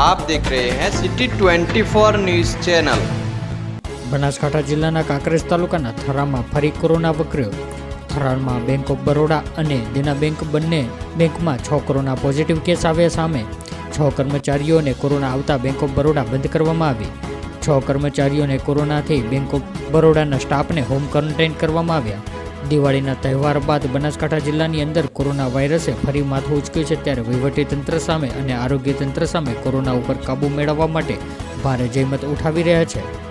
आप देख रहे हैं सिटी 24 न्यूज चैनल બનાસકાંઠા જિલ્લાના કાંકરેજ તાલુકાના થરામાં ફરી કોરોના વકર્યો થરામાં બેંક ઓફ બરોડા અને દેના બેંક બંને બેંકમાં છ કોરોના પોઝિટિવ કેસ આવ્યા સામે છ કર્મચારીઓને કોરોના આવતા બેંક ઓફ બરોડા બંધ કરવામાં આવી છ કર્મચારીઓને કોરોનાથી બેંક ઓફ બરોડાના સ્ટાફને હોમ ક્વોરન્ટાઇન કરવામાં આવ્યા દિવાળીના તહેવાર બાદ બનાસકાંઠા જિલ્લાની અંદર કોરોના વાયરસે ફરી માથું ઉચક્યું છે ત્યારે વહીવટી તંત્ર સામે અને આરોગ્ય તંત્ર સામે કોરોના ઉપર કાબૂ મેળવવા માટે ભારે જહેમત ઉઠાવી રહ્યા છે.